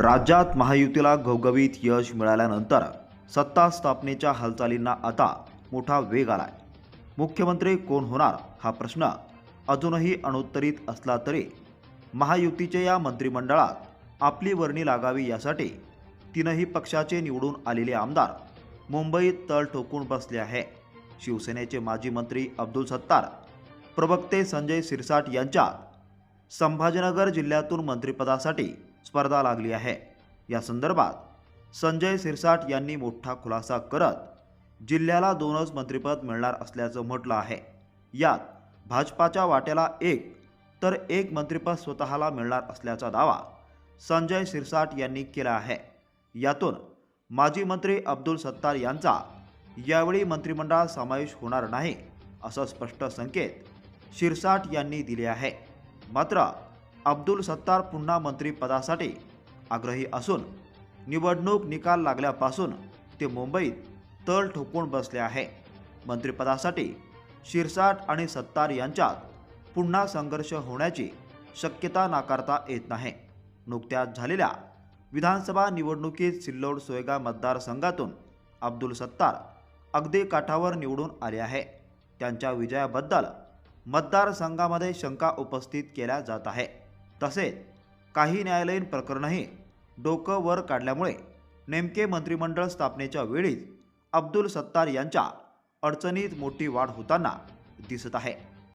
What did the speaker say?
राज्यात महायुतीला घवघवीत यश मिळाल्यानंतर सत्ता स्थापनेच्या हालचालींना आता मोठा वेग आलाय. मुख्यमंत्री कोण होणार हा प्रश्न अजूनही अनुत्तरित असला तरी महायुतीच्या या मंत्रिमंडळात आपली वर्णी लागावी यासाठी तीनही पक्षाचे निवडून आलेले आमदार मुंबईत तळ ठोकून बसले आहे. शिवसेनेचे माजी मंत्री अब्दुल सत्तार प्रवक्ते संजय सिरसाट यांच्यात संभाजीनगर जिल्ह्यातून मंत्रिपदासाठी स्पर्धा लागली आहे. या संदर्भात संजय सिरसाट यांनी मोठा खुलासा करत जिल्ह्याला दोनच मंत्रिपद मिळणार असल्याचं म्हटलं आहे. यात भाजपाच्या वाट्याला एक तर एक मंत्रिपद स्वतःला मिळणार असल्याचा दावा संजय सिरसाट यांनी केला आहे. यातून माजी मंत्री अब्दुल सत्तार यांचा यावेळी मंत्रिमंडळात समावेश होणार नाही असं स्पष्ट संकेत शिरसाट यांनी दिले आहे. मात्र अब्दुल सत्तार पुन्हा मंत्रिपदासाठी आग्रही असून निवडणूक निकाल लागल्यापासून ते मुंबईत तळ ठोकून बसले आहे. मंत्रिपदासाठी शिरसाट आणि सत्तार यांच्यात पुन्हा संघर्ष होण्याची शक्यता नाकारता येत नाही. नुकत्याच झालेल्या विधानसभा निवडणुकीत सिल्लोड सोयगा मतदारसंघातून अब्दुल सत्तार अगदी काठावर निवडून आले आहे. त्यांच्या विजयाबद्दल मतदारसंघामध्ये शंका उपस्थित केल्या जात आहे. तसेच काही न्यायालयीन प्रकरणही डोकं वर काढल्यामुळे नेमके मंत्रिमंडळ स्थापनेच्या वेळीच अब्दुल सत्तार यांच्या अडचणीत मोठी वाढ होताना दिसत आहे.